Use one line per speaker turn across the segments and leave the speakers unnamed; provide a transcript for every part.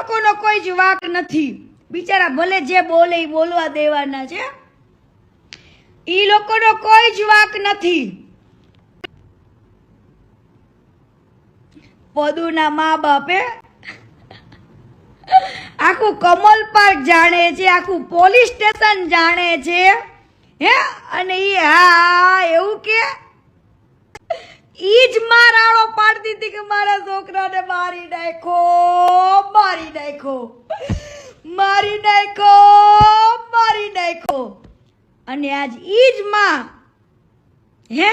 લોકોનો કોઈ જ વાક નથી. બિચારા ભલે જે બોલે એ બોલવા દેવાના છે. એ લોકોનો કોઈ જ વાક નથી. પદુના મા બાપે આખું કમલ પાર્ક જાણે છે, આખું પોલીસ સ્ટેશન જાણે છે. હે? અને એ હા, એવું કે ઈ જ મારાળો પાડતી હતી કે મારા છોકરાને મારી નાખો મારી નાખો મારી નાખો મારી નાખો. અને આજ ઈ માં હે?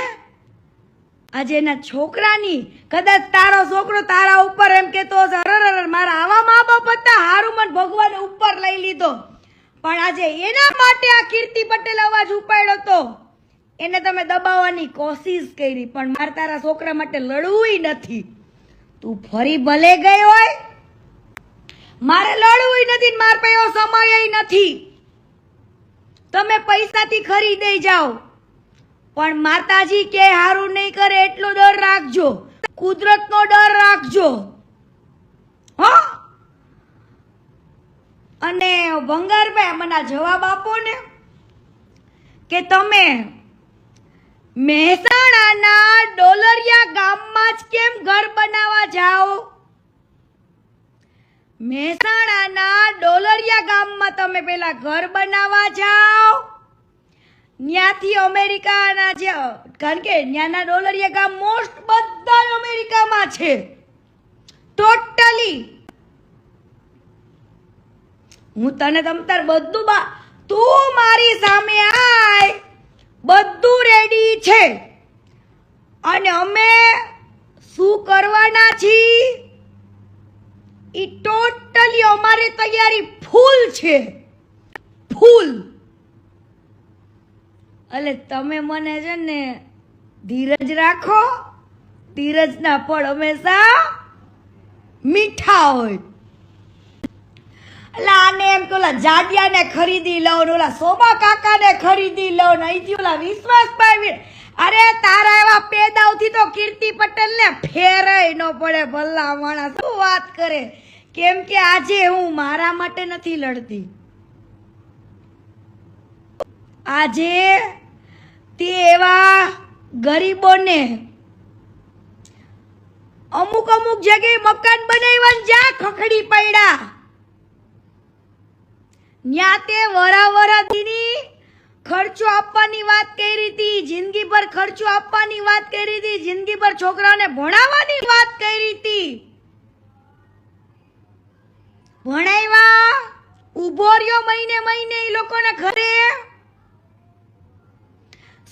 આજે એના છોકરાની કદાચ તારો છોકરો તારા ઉપર એમ કેતો હશે, મારા આવા મા બાપ હતા હારું મને ભગવાને ઉપર લઈ લીધો. પણ આજે એના માટે આ કીર્તિ પટેલ અવાજ ઉપાડ્યો તો એને તમે દબાવવાની કોશિશ કરી, પણ મારે તારા છોકરા માટે લડવું નથી. તું ફરી ભલે ગઈ હોય, મારે લડવું નથી માર પાસે સમય નથી. તમે પૈસાથી ખરીદઈ જાઓ, પણ માતાજી કે હારું નહીં કરે એટલો ડર રાખજો. કુદરતનો ડર રાખજો. હો? અને વંગારભાઈ મને જવાબ આપો ને, કે તમે મહેસાણાના ડોલરિયા ગામમાં જ કેમ ઘર બનાવવા જાઓ? મહેસાણાના ડોલરિયા ગામમાં તમે પેલા ઘર બનાવવા જાઓ. ત્યાંથી અમેરિકાના જે, કારણ કે ત્યાંના ડોલરિયા ગામ મોસ્ટ બધા અમેરિકામાં છે. ટોટલી હું તને તમતાર બધું બા તું મારી સામે આય. છે. અને અમે શું કરવાના છીએ? એ ટોટલી અમારી તૈયારી ફૂલ છે. ફૂલ એટલે તમે મને છે ને ધીરજ રાખો. ધીરજના ફળ હંમેશા મીઠા હોય. એટલે આને એમ કે ઓલા જાડિયાને ખરીદી લઉં ને ઓલા સોમા કાકાને ખરીદી લઉં ને અહીંથી ઓલા વિશ્વાસભાઈ અરે તારા એવા પેદાવથી તો કીર્તિ પટેલને ફેરાય ન પડે ભલ્લા માણસ. શું વાત કરે? કેમ કે આજે હું મારા માટે નથી લડતી. આજે તે એવા ગરીબોને અમુક અમુક જગ્યાએ મકાન બનાવ્યા જ્યાં ખખડી પડ્યા. ન્યા તે વરા દીની ખર્ચો આપવાની વાત કરી હતી જિંદગી પર ખર્ચો આપવાની વાત કરી હતી જિંદગી પર છોકરાને ભણાવવાની વાત કરી હતી. ભણાવ્યા ઊભો રહ્યો મહિને મહિને એ લોકોના ઘરે.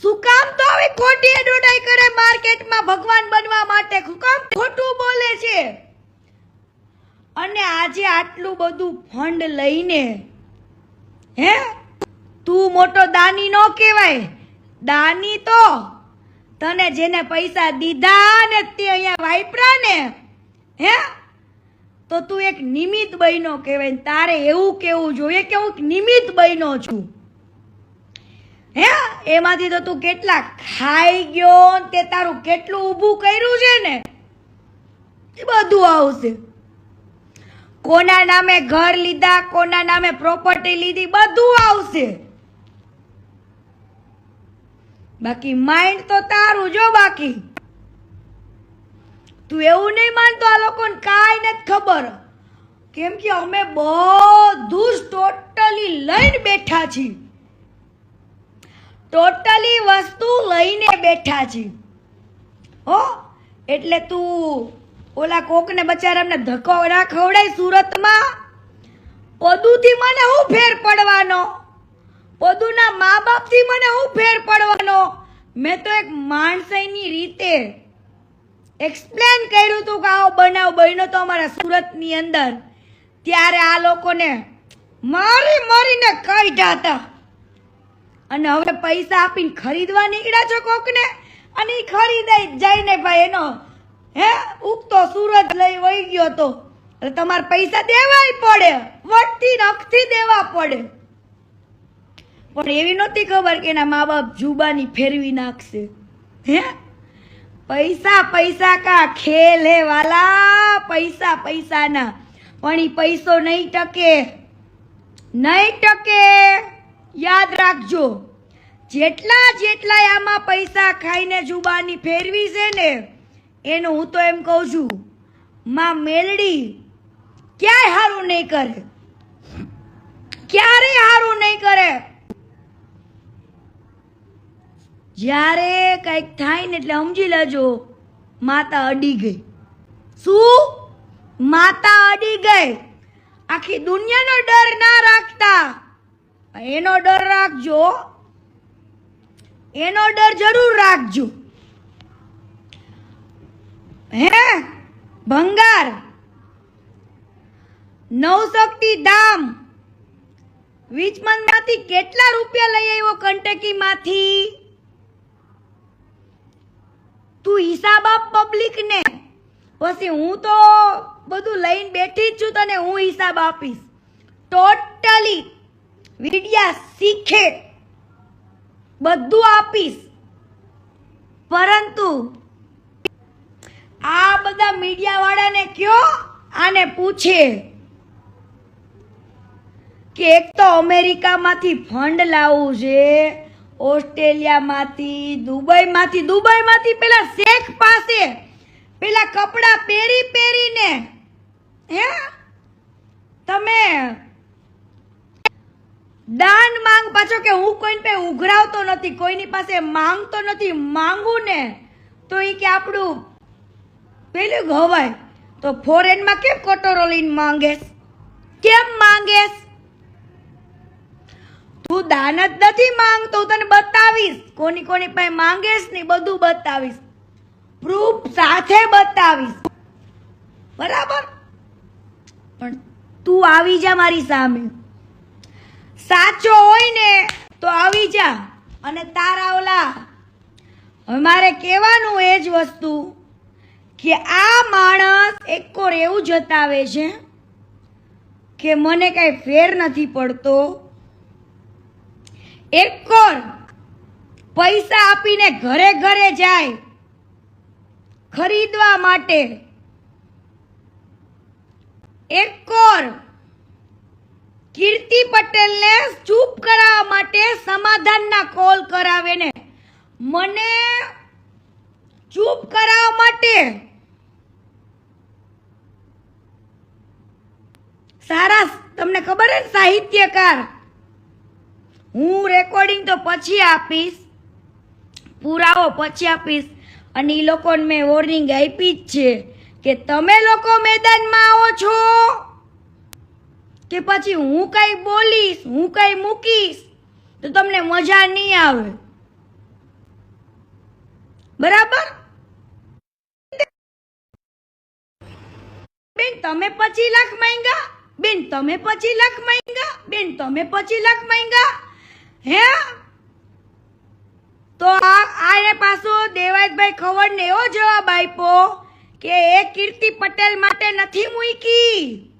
શું કામ તો હવે ખોટી એડવર્ટાઈ કરે માર્કેટમાં ભગવાન બનવા માટે? શું કામ ખોટું બોલે છે? અને આજે આટલું બધું ફંડ લઈને હે? તું મોટો દાની નો કહેવાય. દાની તો તને જેને પૈસા દીધા ને તે અહીંયા વાપરા ને. હે? તો તું એક નિમિત બહેનો કહેવાય તારે એવું કેવું જોઈએ કે હું એક નિમિત્ત બહેનો છું. હે? એમાંથી તો તું કેટલા ખાઈ ગયો તે તારું કેટલું ઊભું કર્યું છે ને? એ બધું આવશે. કોના નામે ઘર લીધા, કોના નામે પ્રોપર્ટી લીધી, બધું આવશે. બાકી માઇન્ડ તો તારું જો બાકી. તું એવું નહીં માનતો આ લોકોને કાંઈ નથી ખબર. કેમ કે અમે બધું જ ટોટલી લઈને બેઠા છીએ. ટોટલી વસ્તુ લઈને બેઠા છીએ. હો? એટલે તું ઓલા કોકને બચારાને ધક્કો ના ખવડાય સુરતમાં? પદુથી મને હું ફેર પડવાનો? પદુના મા બાપથી મને હું ફેર પડવાનો? મેં તો એક માણસાઈની રીતે એક્સપ્લેન કર્યું હતું કે આવો બનાવ બન્યો તો અમારા સુરતની અંદર. ત્યારે આ લોકોને મારી મારીને કાઢ્યા હતા. અને હવે પૈસા આપીને ખરીદવા નીકળ્યા છો કોકને? અને એ ખરીદાઈ જઈને ભાઈ એનો હે? ઉગતો સૂરજ લઈ વહી ગયો તો. એટલે તમારે પૈસા દેવાય પડે. વટથી નખથી દેવા પડે. પણ એવી નહોતી ખબર કે એના મા બાપ જુબાની ફેરવી નાખશે. હે? પૈસા પૈસા કા ખેલ હે વાલા? પૈસા પૈસાના. પણ એ પૈસો નહીં ટકે. નહીં ટકે. યાદ રાખજો. જેટલા જેટલા આમાં પૈસા ખાઈને જુબાની ફેરવી છે ને એનું હું તો એમ કહું છું, માં મેલડી ક્યાંય હારું નહીં કરે. ક્યારેય હારું નહીં કરે. જ્યારે કંઈક થાય ને એટલે સમજી લેજો, માતા અડી ગઈ. શું? માતા અડી ગઈ. આખી દુનિયાનો ડર ના રાખતા. એનો ડર રાખજો. એનો ડર જરૂર રાખજો. હે? ભંગાર. નવશક્તિ ડામ વીજમંદમાંથી કેટલા રૂપિયા લઈ આવ્યો કંટકીમાંથી? તું હિસાબ આપ પબ્લિકને. પછી હું તો બધું લઈને બેઠી જ છું તને હું હિસાબ આપીશ. ટોટલી વિડિયા શીખે. બધું આપીશ. પરંતુ બધા મીડિયા વાળાને કયો આને પૂછે? કે એક તો અમેરિકામાંથી ફંડ લાવવું છે, ઓસ્ટ્રેલિયામાંથી, દુબઈમાંથી. દુબઈમાંથી પેલા શેખ પાસે, પેલા કપડાં પહેરી પહેરીને. હે? તમે દાન માંગ પાછો કે હું કોઈને પાસે ઉઘરાવતો નથી, કોઈની પાસે માંગતો નથી માંગુ ને તો એ કે આપણું પેલું ઘવાય. તો ફોરેનમાં કેમ કટોરો લઈને માંગેસ કેમ માંગેસ તું દાન જ નથી માંગતો તને બતાવીશ. કોની કોની પાસે માંગેશ ને બધું બતાવીશ. પ્રૂફ સાથે બતાવીશ. બરાબર? પણ તું આવી જા મારી સામે. સાચો હોય ને તો આવી જા. અને તારા ઓલા. મારે કહેવાનું એ જ વસ્તુ કે આ માણસ એકોર એવું જતાવે છે કે મને કાંઈ ફેર નથી પડતો. એકોર પૈસા આપીને ઘરે ઘરે જાય ખરીદવા માટે. એકોર કીર્તિ પટેલને ચૂપ કરાવવા માટે સમાધાનના કોલ કરાવે ને. મને ચૂપ કરાવવા માટે સારા તમને ખબર હે સાહિત્યકાર? હું રેકોર્ડિંગ તો પછી આપીશ, પુરાવો પછી આપીશ, અને એ લોકોને મેં વોર્નિંગ આપી જ છે કે તમે લોકો મેદાનમાં આવો છો કે પછી હું કાંઈ બોલીશ, હું કાંઈ મૂકીશ, તો તમને મજા નહીં આવે. બરાબર? બેન, તમે પચીસ લાખ માંગ્યા? બેન, તમે પચી લાખ માંગ્યા? બેન, તમે પચી લાખ માંગ્યા? હે? તો આને પાછો દેવાજભાઈ ખબર ને એવો જવાબ આપ્યો કે એ કીર્તિ પટેલ માટે નથી મૂકી.